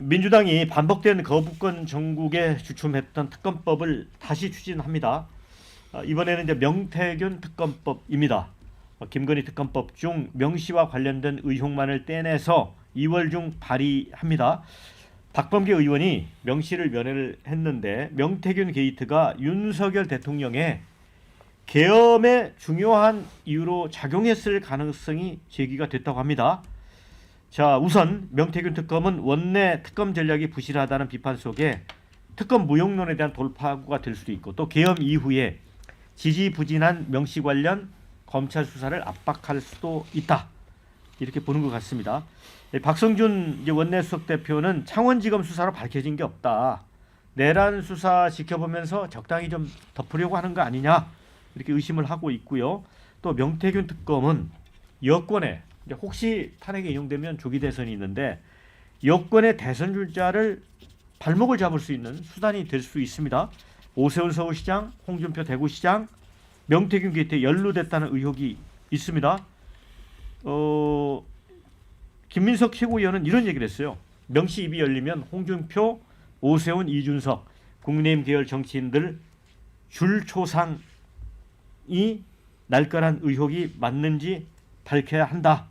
민주당이 반복된 거부권 정국에 주춤했던 특검법을 다시 추진합니다. 어, 이번에는 이제 명태균 특검법입니다. 어, 김건희 특검법 중 명시와 관련된 의혹만을 떼내서 2월 중 발의합니다. 박범계 의원이 명시를 면회를 했는데 명태균 게이트가 윤석열 대통령의 계엄의 중요한 이유로 작용했을 가능성이 제기가 됐다고 합니다. 자, 우선 명태균 특검은 원내 특검 전략이 부실하다는 비판 속에 특검 무용론에 대한 돌파구가 될 수도 있고 또 계엄 이후에 지지부진한 명시 관련 검찰 수사를 압박할 수도 있다. 이렇게 보는 것 같습니다. 예, 박성준 이제 원내 수석 대표는 창원지검 수사로 밝혀진 게 없다. 내란 수사 지켜보면서 적당히 좀 덮으려고 하는 거 아니냐 이렇게 의심을 하고 있고요. 또 명태균 특검은 여권에 이제 혹시 탄핵에 인용되면 조기 대선이 있는데 여권의 대선 줄자를 발목을 잡을 수 있는 수단이 될 수 있습니다. 오세훈 서울시장, 홍준표 대구시장, 명태균 게이트에 연루됐다는 의혹이 있습니다. 어, 김민석 최고위원은 이런 얘기를 했어요. 명시 입이 열리면 홍준표, 오세훈, 이준석, 국민의힘 계열 정치인들 줄초상이 날 거란 의혹이 맞는지 밝혀야 한다.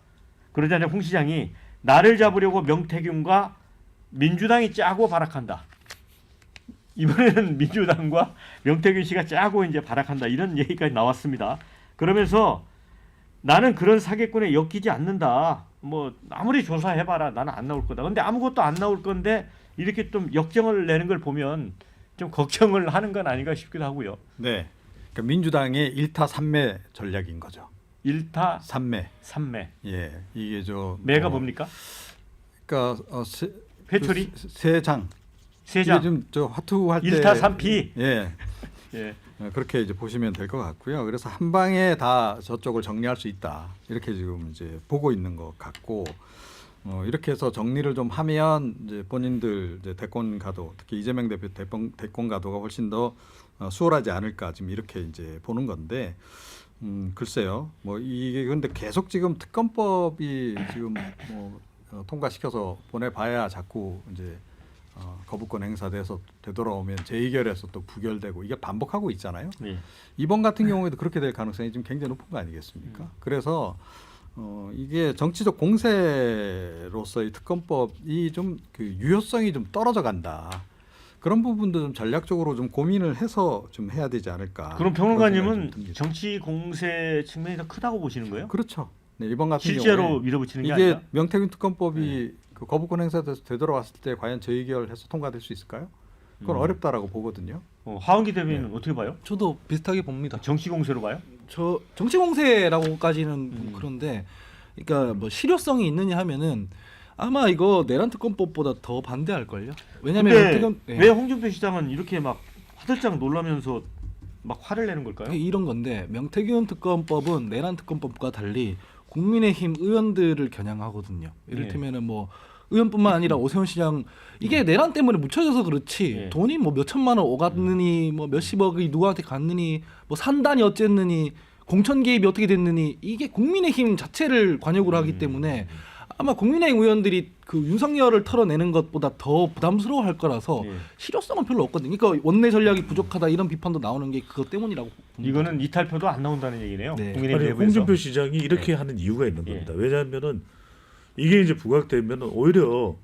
그러자 홍 시장이 나를 잡으려고 명태균과 민주당이 짜고 발악한다. 이번에는 민주당과 명태균 씨가 짜고 이제 발악한다 이런 얘기까지 나왔습니다. 그러면서 나는 그런 사기꾼에 엮이지 않는다. 뭐 아무리 조사해봐라 나는 안 나올 거다. 근데 아무것도 안 나올 건데 이렇게 좀 역정을 내는 걸 보면 좀 걱정을 하는 건 아닌가 싶기도 하고요. 네. 그러니까 민주당의 일타 삼매 전략인 거죠. 일타 삼매. 삼매. 예. 이게 저 매가 뭐, 뭡니까? 그러니까 어, 세, 회초리 그 세- 세 장. 세 장. 좀저 화투할 때 일타 삼피. 예. 예. 어, 그렇게 이제 보시면 될 것 같고요. 그래서 한 방에 다 저쪽을 정리할 수 있다. 이렇게 지금 이제 보고 있는 것 같고 어, 이렇게 해서 정리를 좀 하면 이제 본인들 이제 대권 가도 특히 이재명 대표 대권, 대권 가도가 훨씬 더 어, 수월하지 않을까 지금 이렇게 이제 보는 건데 음, 글쎄요. 뭐 이게 근데 계속 지금 특검법이 지금 뭐 어, 통과시켜서 보내봐야 자꾸 이제 어, 거부권 행사돼서 되돌아오면 재의결해서 또 부결되고 이게 반복하고 있잖아요. 예. 이번 같은 경우에도 그렇게 될 가능성이 지금 굉장히 높은 거 아니겠습니까? 그래서 어, 이게 정치적 공세로서의 특검법이 좀 그 유효성이 좀 떨어져 간다. 그런 부분도 좀 전략적으로 좀 고민을 해서 좀 해야 되지 않을까. 그럼 평론가님은. 정치 공세 측면이 더 크다고 보시는 거예요? 그렇죠. 네, 이번 같은 실제로 경우에 밀어붙이는 게 이게 아니라? 명태균 특검법이 그 거부권 행사돼서 되돌아왔을 때 과연 재의결해서 통과될 수 있을까요? 그건 음. 어렵다라고 보거든요. 어, 하원기 대변인은 네. 어떻게 봐요? 저도 비슷하게 봅니다. 정치 공세로 봐요? 저 정치 공세라고까지는 음. 그런데, 그러니까 뭐 실효성이 있느냐 하면은 아마 이거 내란 특검법보다 더 반대할 걸요. 왜냐하면 근데 특검 예. 왜 홍준표 시장은 이렇게 막 화들짝 놀라면서 막 화를 내는 걸까요? 이런 건데 명태균 특검법은 내란 특검법과 달리 국민의힘 의원들을 겨냥하거든요. 예. 이를테면은 뭐 의원뿐만 아니라 오세훈 시장 이게 내란 때문에 묻혀져서 그렇지 예. 돈이 뭐 몇 천만 원 오갔느니 뭐 몇십억이 누구한테 갔느니 뭐 산단이 어쨌느니 공천 개입이 어떻게 됐느니 이게 국민의힘 자체를 음. 하기 때문에 아마 국민의힘 의원들이 그 윤석열을 털어내는 것보다 더 부담스러워할 거라서 예. 실효성은 별로 없거든요. 그러니까 원내 전략이 부족하다 이런 비판도 나오는 게 그것 때문이라고 봅니다. 이거는 이탈표도 안 나온다는 얘기네요. 네. 국민의힘 아니 내부에서. 홍준표 시장이 이렇게 하는 이유가 있는 예. 겁니다. 왜냐하면은 이게 이제 부각되면 오히려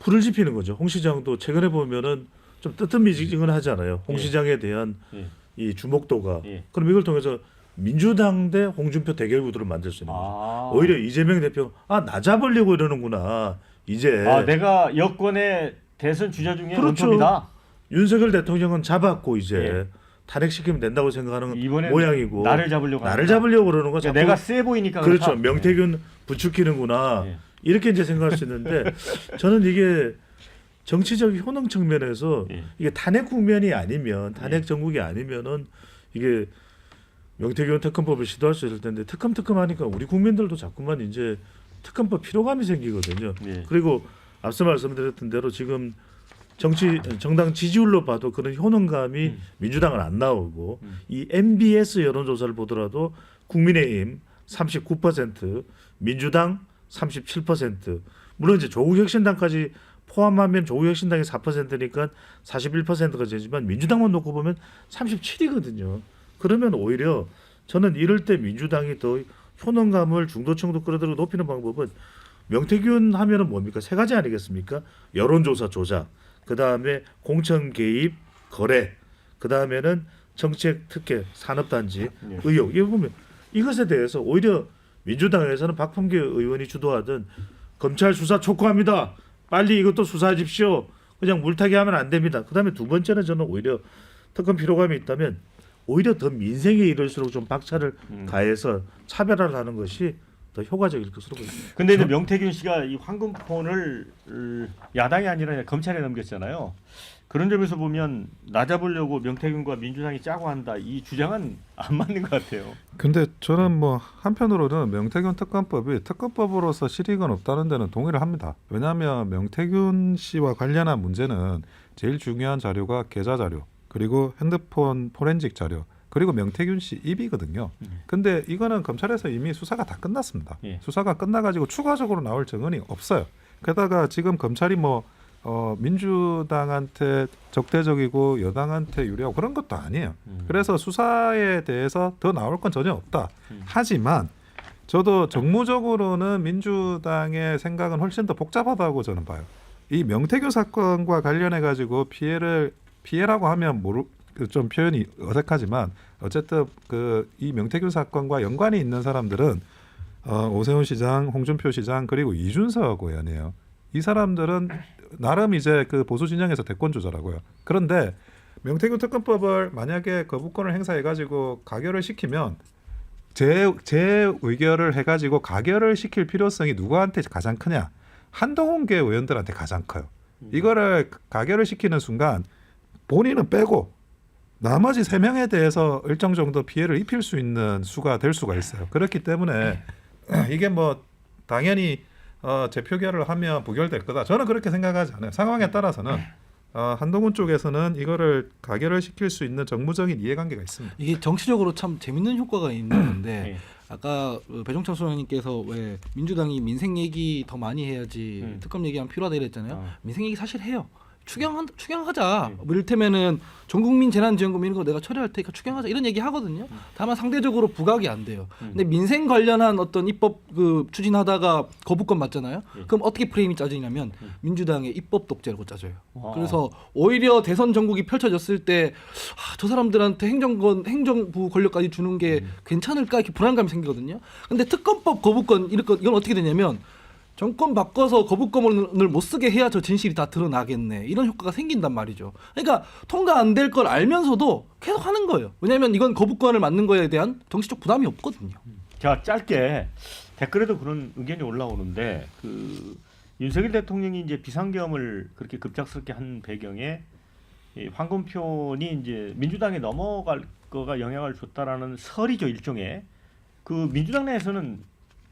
불을 지피는 거죠. 홍 시장도 최근에 보면은 좀 뜨뜻미지근하잖아요. 홍 예. 시장에 대한 예. 이 주목도가. 예. 그럼 이걸 통해서 민주당 대 홍준표 대결 구도를 만들 수 있는 거죠. 아. 오히려 이재명 대표 아나 잡으려고 이러는구나. 이제 아, 내가 여권의 대선 주자 중에 그렇죠. 원톱이다. 윤석열 대통령은 잡았고 이제 예. 탄핵시키면 된다고 생각하는 모양이고 나를 잡으려고 나를 한다. 잡으려고 그러는 거 그러니까 자꾸 내가 세 보이니까 그렇죠. 그렇다. 명태균 부추기는구나. 예. 이렇게 이제 생각할 수 있는데 저는 이게 정치적 효능 측면에서 예. 이게 탄핵 국면이 아니면 탄핵 예. 정국이 아니면은 이게 명태균 특검법을 시도할 수 있을 텐데 특검 특검 하니까 우리 국민들도 자꾸만 이제 특검법 필요감이 생기거든요. 예. 그리고 앞서 말씀드렸던 대로 지금 정치 정당 지지율로 봐도 그런 효능감이 음. 민주당은 안 나오고 음. 이 MBS 여론조사를 보더라도 국민의힘 39% 민주당 37% 물론 이제 조국 혁신당까지 포함하면 조국혁신당이 4%니까 41%가 되지만 민주당만 놓고 보면 37이거든요. 그러면 오히려 저는 이럴 때 민주당이 더 효능감을 중도층도 끌어들이고 높이는 방법은 명태균 하면은 뭡니까 세 가지 아니겠습니까? 여론조사 조작, 그 다음에 공천 개입, 거래, 그 다음에는 정책 특혜, 산업단지 네. 의혹. 이거 보면 이것에 대해서 오히려 민주당에서는 박범계 의원이 주도하던 검찰 수사 촉구합니다. 빨리 이것도 수사하십시오. 그냥 물타기 하면 안 됩니다. 그 다음에 두 번째는 저는 오히려 특검 필요감이 있다면 오히려 더 민생에 이를수록 좀 박차를 음. 가해서 차별화를 하는 것이 더 효과적일 것으로 보입니다. 근데 이제 명태균 씨가 이 황금 폰을 을, 야당이 아니라 검찰에 넘겼잖아요. 그런 점에서 보면 나잡으려고 명태균과 민주당이 짜고 한다 이 주장은 안 맞는 것 같아요. 근데 저는 뭐 한편으로는 명태균 특검법이 특검법으로서 실익은 없다는 데는 동의를 합니다. 왜냐하면 명태균 씨와 관련한 문제는 제일 중요한 자료가 계좌 자료 그리고 핸드폰 포렌식 자료 그리고 명태균 씨 입이거든요. 음. 근데 이거는 검찰에서 이미 수사가 다 끝났습니다. 예. 수사가 끝나가지고 추가적으로 나올 증언이 없어요. 게다가 지금 검찰이 뭐 어, 민주당한테 적대적이고 여당한테 유리하고 그런 것도 아니에요. 음. 그래서 수사에 대해서 더 나올 건 전혀 없다. 음. 하지만 저도 정무적으로는 민주당의 생각은 훨씬 더 복잡하다고 저는 봐요. 이 명태균 사건과 관련해 가지고 피해를 피해라고 하면 모르 그좀 표현이 어색하지만 어쨌든 그 이 명태균 사건과 연관이 있는 사람들은 어, 오세훈 시장, 홍준표 시장 그리고 이준석 의원이에요. 이 사람들은 나름 이제 그 보수 진영에서 대권 주자라고요. 그런데 명태균 특검법을 만약에 거부권을 행사해 가지고 가결을 시키면 제, 제 의결을 해 가지고 가결을 시킬 필요성이 누구한테 가장 크냐? 한동훈계 의원들한테 가장 커요. 이거를 가결을 시키는 순간 본인은 빼고 나머지 세 명에 대해서 일정 정도 피해를 입힐 수 있는 수가 될 수가 있어요. 그렇기 때문에 이게 뭐 당연히 어, 재표결을 하면 부결될 거다. 저는 그렇게 생각하지 않아요. 상황에 따라서는 어, 한동훈 쪽에서는 이거를 가결을 시킬 수 있는 정무적인 이해관계가 있습니다. 이게 정치적으로 참 재밌는 효과가 있는 건데 예. 아까 어, 배종찬 소장님께서 왜 민주당이 민생 얘기 더 많이 해야지 음. 특검 얘기하면 필요하다 이랬잖아요. 어. 민생 얘기 사실 해요. 추경한 추경하자. 음. 뭐 이를테면은 전 국민 재난지원금 이런 거 내가 처리할 테니까 추경하자 이런 얘기 하거든요. 다만 상대적으로 부각이 안 돼요. 음. 근데 민생 관련한 어떤 입법 그 추진하다가 거부권 맞잖아요. 예. 그럼 어떻게 프레임이 짜지냐면 음. 민주당의 입법 독재라고 짜져요. 아. 그래서 오히려 대선 전국이 펼쳐졌을 때 저 사람들한테 행정권 행정부 권력까지 주는 게 음. 괜찮을까 이렇게 불안감이 생기거든요. 근데 특검법 거부권 이런 거 이건 어떻게 되냐면 정권 바꿔서 거부권을 못 쓰게 해야 저 진실이 다 드러나겠네 이런 효과가 생긴단 말이죠. 그러니까 통과 안 될 걸 알면서도 계속 하는 거예요. 왜냐하면 이건 거부권을 맞는 거에 대한 정치적 부담이 없거든요. 자 짧게 댓글에도 그런 의견이 올라오는데 그 윤석열 대통령이 이제 비상계엄을 그렇게 급작스럽게 한 배경에 이 황금표이 이제 민주당에 넘어갈 거가 영향을 줬다라는 설이죠 일종의 그 민주당 내에서는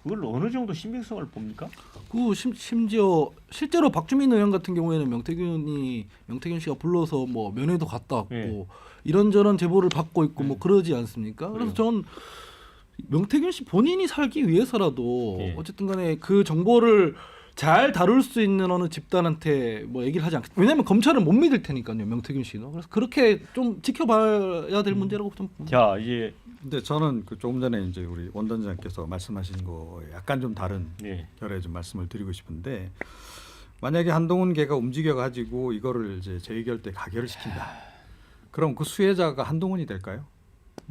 그걸 어느 정도 신빙성을 봅니까? 그 심, 심지어 실제로 박주민 의원 같은 경우에는 명태균이 명태균 씨가 불러서 뭐 면회도 갔다 왔고 예. 이런저런 제보를 받고 있고 뭐 그러지 않습니까? 그래서 음. 전 명태균 씨 본인이 살기 위해서라도 예. 어쨌든 간에 그 정보를 잘 다룰 수 있는 어느 집단한테 뭐 얘기를 하지 않겠. 왜냐하면 검찰은 못 믿을 테니까요, 명태균 씨는. 그래서 그렇게 좀 지켜봐야 될 문제라고 좀. 자 이제 근데 저는 그 조금 전에 이제 우리 원단장께서 말씀하신 거에 약간 좀 다른 예. 결의 좀 말씀을 드리고 싶은데 만약에 한동훈 개가 움직여 가지고 이거를 이제 재의결 때 가결을 시킨다. 그럼 그 수혜자가 한동훈이 될까요?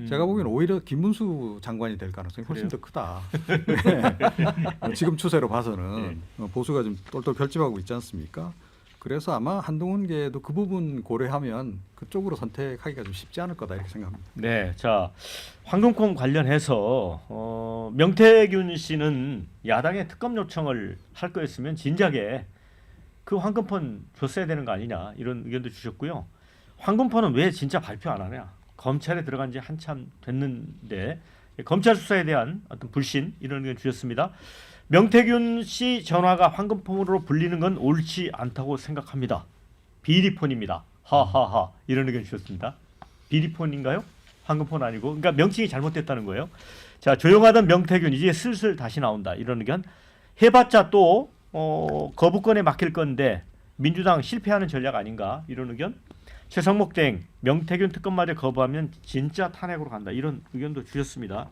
제가 보기에는 오히려 김문수 장관이 될 가능성이 훨씬 더 크다. 네. 지금 추세로 봐서는 어, 보수가 좀 똘똘 결집하고 있지 않습니까? 그래서 아마 한동훈계도 그 부분 고려하면 그쪽으로 선택하기가 좀 쉽지 않을 거다 이렇게 생각합니다. 네, 자 황금콩 관련해서 어, 명태균 씨는 야당의 특검 요청을 할 거였으면 진작에 그 황금폰 줬어야 되는 거 아니냐 이런 의견도 주셨고요. 황금폰은 왜 진짜 발표 안 하냐? 검찰에 들어간 지 한참 됐는데 검찰 수사에 대한 어떤 불신 이런 의견 주셨습니다. 명태균 씨 전화가 황금폰으로 불리는 건 옳지 않다고 생각합니다. 비리폰입니다. 하하하 이런 의견 주셨습니다. 비리폰인가요? 황금폰 아니고 그러니까 명칭이 잘못됐다는 거예요. 자 조용하던 명태균 이제 슬슬 다시 나온다 이런 의견 해봤자 또 어, 거부권에 맡길 건데 민주당 실패하는 전략 아닌가 이런 의견. 최성목 땡 명태균 특검마저 거부하면 진짜 탄핵으로 간다 이런 의견도 주셨습니다.